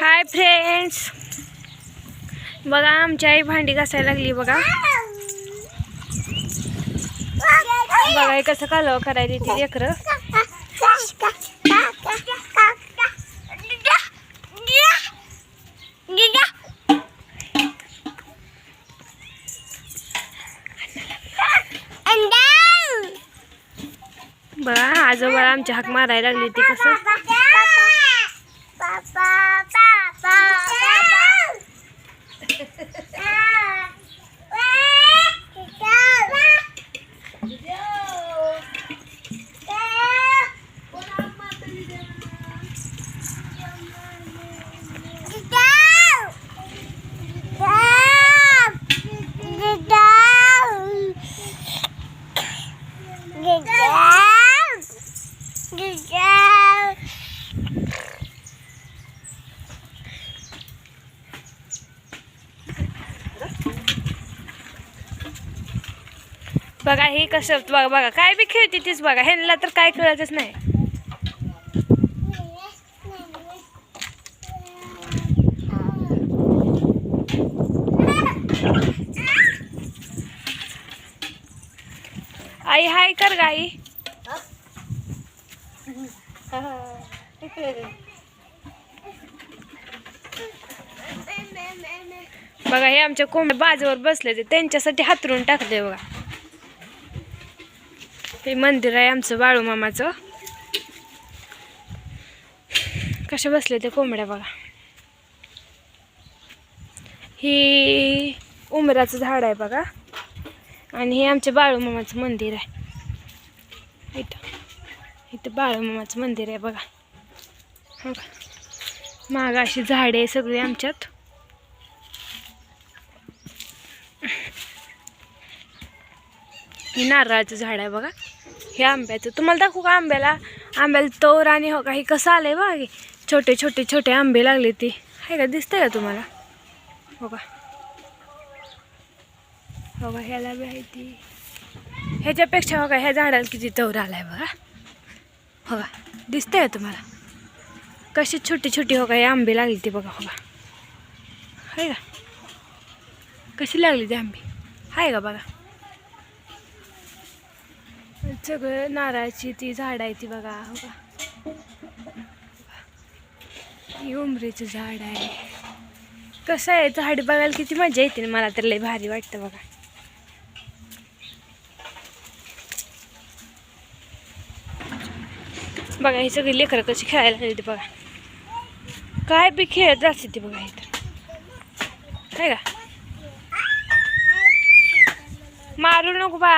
Hi friends बघा आमची आई भांडी घासायला लागली बघा. बघा हे कसं कालव करायला ती लेकरं. बघा आजोबा आमच्या हाक मारायला लागली ती कसं? बघा हे कसं बघा बघा. काय बी खेळते तीच बघा. ह्यांना तर काय कळतच नाही. आई हाय कर गाई बघा हे आमच्या कोंब बाजूवर बसले ते. त्यांच्यासाठी हातरून टाकले बघा. हे मंदिर आहे आमचं बाळू मामाचं. कसे बसले ते कोंबड्या बघा. ही उमराचं झाड आहे बघा. आणि हे आमच्या बाळू मामाचं मंदिर आहे. इथं. इथं बाळू मामाचं मंदिर आहे बघा. हो का माग अशी झाडे सगळी आमच्यात. हे नारळाचं झाड आहे बघा. हे आंब्याचं तुम्हाला दाखवू का आंब्याला? आंब्याला तोर आणि हो का हे कसं आलं बघा हे छोटे छोटे छोटे आंबे लागले ते. आहे का दिसतंय का तुम्हाला? हो का? हो का ह्याला बी आहे ती. ह्याच्यापेक्षा हो का ह्या झाडाला किती तोर आलाय बघा. हो का दिसतंय का तुम्हाला? कशी छोटी छोटी हो का हे आंबे लागले ते बघा हो का. आहे का? कशी लागली ते आंबे? आहे का बघा? सगळं नारळाची ती झाड आहे ती बघा हो का? ही उमरीचं झाड आहे. कसं आहे झाड बघायला किती मजा येते ना मला तर लय भारी वाटतं बघा. बघा ही सगळी लेकरं कशी खेळायला लागली बघा. काय बी खेळत असते ती बघा इथं काय का? मारू नको बा.